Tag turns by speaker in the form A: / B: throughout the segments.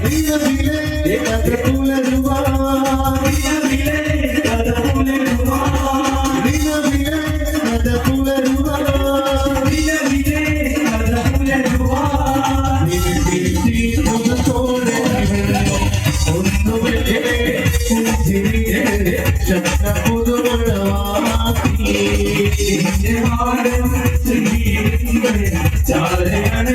A: Dile, dile, dile, dile,
B: ചാരയാണ്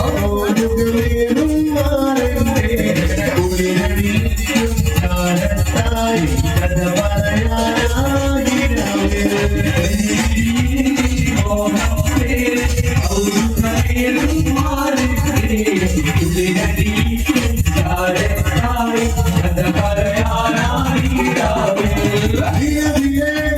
A: Oh, Yeah, yeah.